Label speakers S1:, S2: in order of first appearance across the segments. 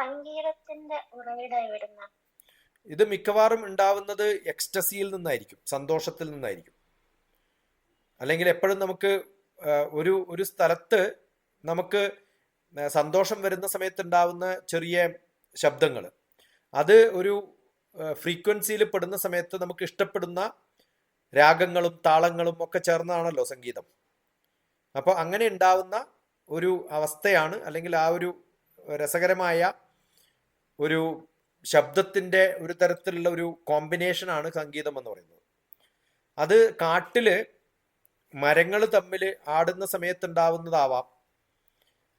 S1: സംഗീതത്തിന്റെ ഉറവിടം എവിടുന്ന?
S2: ഇത് മിക്കവാറും ഉണ്ടാവുന്നത് എക്സ്റ്റസിയിൽ നിന്നായിരിക്കും സന്തോഷത്തിൽ നിന്നായിരിക്കും. അല്ലെങ്കിൽ എപ്പോഴും നമുക്ക് ഒരു ഒരു സ്ഥലത്ത് നമുക്ക് സന്തോഷം വരുന്ന സമയത്ത് ഉണ്ടാവുന്ന ചെറിയ ശബ്ദങ്ങൾ അത് ഒരു ഫ്രീക്വൻസിയിൽ പെടുന്ന സമയത്ത് നമുക്ക് ഇഷ്ടപ്പെടുന്ന രാഗങ്ങളും താളങ്ങളും ഒക്കെ ചേർന്നാണല്ലോ സംഗീതം. അപ്പോൾ അങ്ങനെ ഉണ്ടാവുന്ന ഒരു അവസ്ഥയാണ് അല്ലെങ്കിൽ ആ ഒരു രസകരമായ ഒരു ശബ്ദത്തിന്റെ ഒരു തരത്തിലുള്ള ഒരു കോമ്പിനേഷനാണ് സംഗീതം എന്ന് പറയുന്നത്. അത് കാട്ടിൽ മരങ്ങൾ തമ്മിൽ ആടുന്ന സമയത്തുണ്ടാവുന്നതാവാം.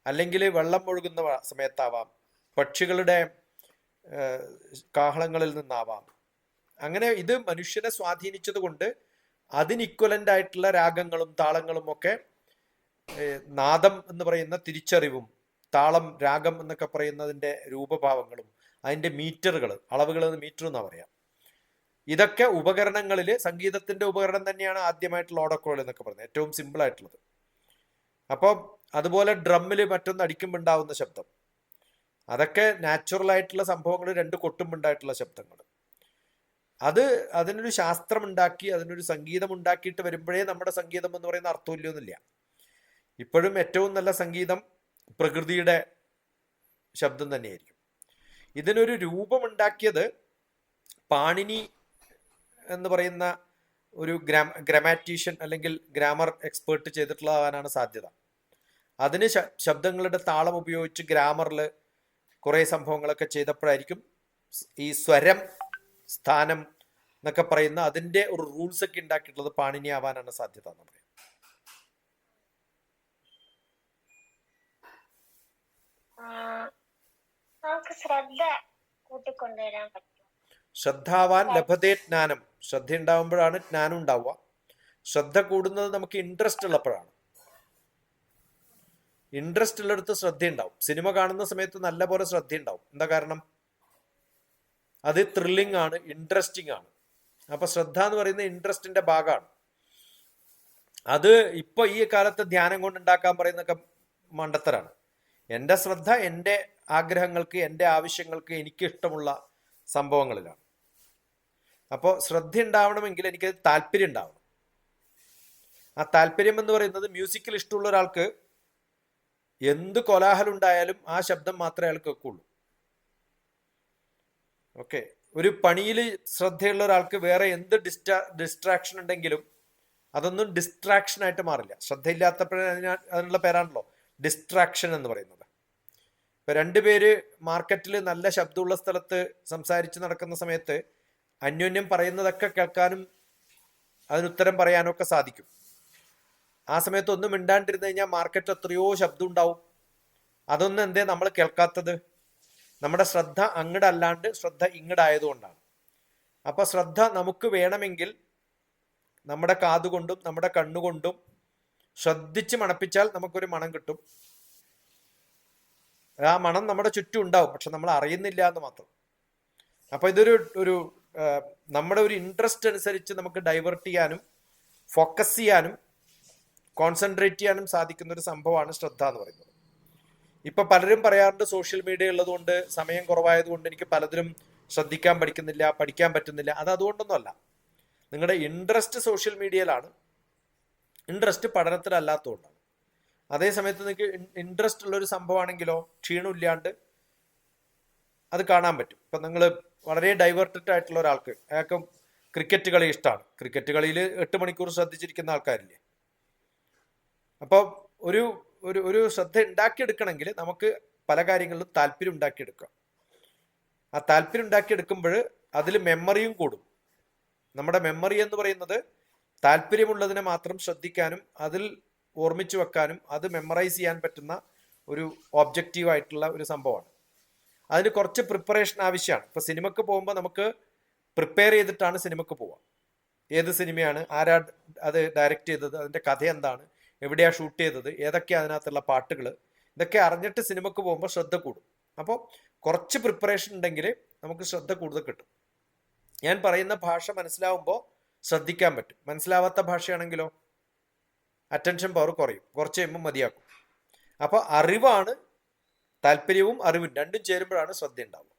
S2: അല്ലെങ്കിൽ വെള്ളം ഒഴുകുന്ന സമയത്താവാം. പക്ഷികളുടെ കാഹളങ്ങളിൽ നിന്നാവാം. അങ്ങനെ ഇത് മനുഷ്യനെ സ്വാധീനിച്ചത് കൊണ്ട് അതിന് ഇക്വലന്റ് ആയിട്ടുള്ള രാഗങ്ങളും താളങ്ങളും ഒക്കെ നാദം എന്ന് പറയുന്ന തിരിച്ചറിവും താളം രാഗം എന്നൊക്കെ പറയുന്നതിന്റെ രൂപഭാവങ്ങളും അതിന്റെ മീറ്ററുകൾ അളവുകൾ മീറ്റർ എന്നാ പറയാം. ഇതൊക്കെ ഉപകരണങ്ങളിൽ സംഗീതത്തിന്റെ ഉപകരണം തന്നെയാണ് ആദ്യമായിട്ടുള്ള ഓടക്കോൾ എന്നൊക്കെ പറയുന്നത് ഏറ്റവും സിമ്പിൾ ആയിട്ടുള്ളത്. അപ്പം അതുപോലെ ഡ്രമ്മിൽ മറ്റൊന്ന് അടിക്കുമ്പോൾ ഉണ്ടാവുന്ന ശബ്ദം. അതൊക്കെ നാച്ചുറൽ ആയിട്ടുള്ള സംഭവങ്ങൾ രണ്ട് കൊട്ടുമ്പോൾ ഉണ്ടായിട്ടുള്ള ശബ്ദങ്ങൾ. അത് അതിനൊരു ശാസ്ത്രം ഉണ്ടാക്കി അതിനൊരു സംഗീതം ഉണ്ടാക്കിയിട്ട് വരുമ്പോഴേ നമ്മുടെ സംഗീതം എന്ന് പറയുന്ന അർത്ഥമില്ലൊന്നുമില്ല ഇപ്പോഴും ഏറ്റവും നല്ല സംഗീതം പ്രകൃതിയുടെ ശബ്ദം തന്നെയായിരിക്കും. ഇതിനൊരു രൂപമുണ്ടാക്കിയത് പാണിനി എന്ന് പറയുന്ന ഒരു ഗ്രാം ഗ്രാമാറ്റീഷ്യൻ അല്ലെങ്കിൽ ഗ്രാമർ എക്സ്പേർട്ട് ചെയ്തിട്ടുള്ളതാവാനാണ് സാധ്യത. അതിന് ശബ്ദങ്ങളുടെ താളം ഉപയോഗിച്ച് ഗ്രാമറിൽ കുറേ സംഭവങ്ങളൊക്കെ ചെയ്തപ്പോഴായിരിക്കും ഈ സ്വരം സ്ഥാനം എന്നൊക്കെ പറയുന്ന അതിന്റെ ഒരു റൂൾസ് ഒക്കെ ഉണ്ടാക്കിയിട്ടുള്ളത് പാണിനി ആവാനാണ് സാധ്യത എന്ന് പറയാം
S1: ആ, ശ്രദ്ധ കൂട്ടിക്കൊണ്ടുവരാൻ പറ്റും.
S2: ശ്രദ്ധാവാൻ ലഭതേ ജ്ഞാനം. ശ്രദ്ധ ഉണ്ടാവുമ്പോഴാണ് ജ്ഞാനം ഉണ്ടാവുക. ശ്രദ്ധ കൂടുന്നത് നമുക്ക് ഇൻട്രസ്റ്റ് ഉള്ളപ്പോഴാണ്. ഇൻട്രസ്റ്റ് ഉള്ളിടത്ത് ശ്രദ്ധ ഉണ്ടാവും സിനിമ കാണുന്ന സമയത്ത് നല്ല പോലെ ശ്രദ്ധ ഉണ്ടാവും എന്താ കാരണം? അത് ത്രില്ലിംഗ് ആണ് ഇൻട്രസ്റ്റിംഗ് ആണ്. അപ്പൊ ശ്രദ്ധ എന്ന് പറയുന്നത് ഇൻട്രസ്റ്റിന്റെ ഭാഗമാണ്. അത് ഇപ്പൊ ഈ കാലത്ത് ധ്യാനം കൊണ്ട് ഉണ്ടാക്കാൻ പറയുന്നൊക്കെ മണ്ടത്തരാണ്. എന്റെ ശ്രദ്ധ എന്റെ ആഗ്രഹങ്ങൾക്ക് എന്റെ ആവശ്യങ്ങൾക്ക് എനിക്ക് ഇഷ്ടമുള്ള സംഭവങ്ങളിലാണ്. അപ്പോൾ ശ്രദ്ധ ഉണ്ടാവണമെങ്കിൽ എനിക്ക് താല്പര്യം ഉണ്ടാവണം. ആ താല്പര്യം എന്ന് പറയുന്നത് മ്യൂസിക്കിൽ ഇഷ്ടമുള്ള ഒരാൾക്ക് എന്ത് കോലാഹലം ഉണ്ടായാലും ആ ശബ്ദം മാത്രമേ അയാൾക്ക് കേൾക്കുള്ളൂ. ഓക്കെ. ഒരു പണിയിൽ ശ്രദ്ധയുള്ള ഒരാൾക്ക് വേറെ എന്ത് ഡിസ്ട്രാ ഡിസ്ട്രാക്ഷൻ ഉണ്ടെങ്കിലും അതൊന്നും ഡിസ്ട്രാക്ഷൻ ആയിട്ട് മാറില്ല. ശ്രദ്ധയില്ലാത്തപ്പോഴേ അതിനാ അതിനുള്ള പേരാണല്ലോ. ഡിസ്ട്രാക്ഷൻ എന്ന് പറയുന്നത്. ഇപ്പൊ രണ്ടുപേര് മാർക്കറ്റിൽ നല്ല ശബ്ദമുള്ള സ്ഥലത്ത് സംസാരിച്ച് നടക്കുന്ന സമയത്ത് അന്യോന്യം പറയുന്നതൊക്കെ കേൾക്കാനും അതിനുത്തരം പറയാനും ഒക്കെ സാധിക്കും. ആ സമയത്ത് ഒന്നും മിണ്ടാണ്ടിരുന്നു കഴിഞ്ഞാൽ മാർക്കറ്റ് എത്രയോ ശബ്ദം ഉണ്ടാവും അതൊന്നും എന്തേ നമ്മൾ കേൾക്കാത്തത്? നമ്മുടെ ശ്രദ്ധ അങ്ങടല്ലാണ്ട് ശ്രദ്ധ ഇങ്ങടായതുകൊണ്ടാണ് അപ്പൊ ശ്രദ്ധ നമുക്ക് വേണമെങ്കിൽ നമ്മുടെ കാതുകൊണ്ടും നമ്മുടെ കണ്ണുകൊണ്ടും ശ്രദ്ധിച്ച് മണപ്പിച്ചാൽ നമുക്കൊരു മണം കിട്ടും. ആ മണം നമ്മുടെ ചുറ്റും ഉണ്ടാവും പക്ഷെ നമ്മൾ അറിയുന്നില്ല എന്ന് മാത്രം. അപ്പൊ ഇതൊരു ഒരു നമ്മുടെ ഒരു ഇൻട്രസ്റ്റ് അനുസരിച്ച് നമുക്ക് ഡൈവേർട്ട് ചെയ്യാനും ഫോക്കസ് ചെയ്യാനും കോൺസെൻട്രേറ്റ് ചെയ്യാനും സാധിക്കുന്ന ഒരു സംഭവമാണ് ശ്രദ്ധ എന്ന് പറയുന്നത്. ഇപ്പൊ പലരും പറയാറുണ്ട് സോഷ്യൽ മീഡിയ ഉള്ളതുകൊണ്ട് സമയം കുറവായതുകൊണ്ട് എനിക്ക് പലതിലും ശ്രദ്ധിക്കാൻ പഠിക്കുന്നില്ല പഠിക്കാൻ പറ്റുന്നില്ല. അത് അതുകൊണ്ടൊന്നുമല്ല നിങ്ങളുടെ ഇൻട്രസ്റ്റ് സോഷ്യൽ മീഡിയയിലാണ് ഇൻട്രസ്റ്റ് പഠനത്തിലല്ലാത്തതുകൊണ്ടാണ്. അതേ സമയത്ത് നിങ്ങൾക്ക് ഇൻട്രസ്റ്റ് ഉള്ള ഒരു സംഭവമാണെങ്കിലോ ക്ഷീണമില്ലാണ്ട് അത് കാണാൻ പറ്റും. ഇപ്പം നിങ്ങൾ വളരെ ഡൈവേർട്ടഡ് ആയിട്ടുള്ള ഒരാൾക്ക് അയാൾക്ക് ക്രിക്കറ്റ് കളി ഇഷ്ടമാണ് ക്രിക്കറ്റ് കളിയിൽ എട്ട് മണിക്കൂർ ശ്രദ്ധിച്ചിരിക്കുന്ന ആൾക്കാരില്ലേ? അപ്പോൾ ഒരു ഒരു ഒരു ശ്രദ്ധ ഉണ്ടാക്കിയെടുക്കണമെങ്കിൽ നമുക്ക് പല കാര്യങ്ങളിലും താല്പര്യം ഉണ്ടാക്കിയെടുക്കാം. ആ താല്പര്യം ഉണ്ടാക്കിയെടുക്കുമ്പോൾ അതിൽ മെമ്മറിയും കൂടും. നമ്മുടെ മെമ്മറി എന്ന് പറയുന്നത് താല്പര്യമുള്ളതിനെ മാത്രം ശ്രദ്ധിക്കാനും അതിൽ ഓർമ്മിച്ചു വെക്കാനും അത് മെമ്മറൈസ് ചെയ്യാൻ പറ്റുന്ന ഒരു ഒബ്ജക്റ്റീവ് ആയിട്ടുള്ള ഒരു സംഭവമാണ്. അതിന് കുറച്ച് പ്രിപ്പറേഷൻ ആവശ്യമാണ്. ഇപ്പൊ സിനിമക്ക് പോകുമ്പോൾ നമുക്ക് പ്രിപ്പയർ ചെയ്തിട്ടാണ് സിനിമക്ക് പോവുക. ഏത് സിനിമയാണ് ആരാ അത് ഡയറക്റ്റ് ചെയ്തത് അതിന്റെ കഥ എന്താണ് എവിടെയാണ് ഷൂട്ട് ചെയ്തത് ഏതൊക്കെയാണ് അതിനകത്തുള്ള പാട്ടുകൾ ഇതൊക്കെ അറിഞ്ഞിട്ട് സിനിമക്ക് പോകുമ്പോൾ ശ്രദ്ധ കൂടും. അപ്പോൾ കുറച്ച് പ്രിപ്പറേഷൻ ഉണ്ടെങ്കിൽ നമുക്ക് ശ്രദ്ധ കൂടുതൽ കിട്ടും. ഞാൻ പറയുന്ന ഭാഷ മനസ്സിലാവുമ്പോൾ ശ്രദ്ധിക്കാൻ പറ്റും. മനസ്സിലാവാത്ത ഭാഷയാണെങ്കിലോ അറ്റൻഷൻ പവർ കുറയും. കുറച്ച് കഴിയുമ്പോൾ മതിയാക്കും. അപ്പോൾ അറിവാണ് താല്പര്യവും അറിവും രണ്ടും ചേരുമ്പോഴാണ് ശ്രദ്ധ ഉണ്ടാവുക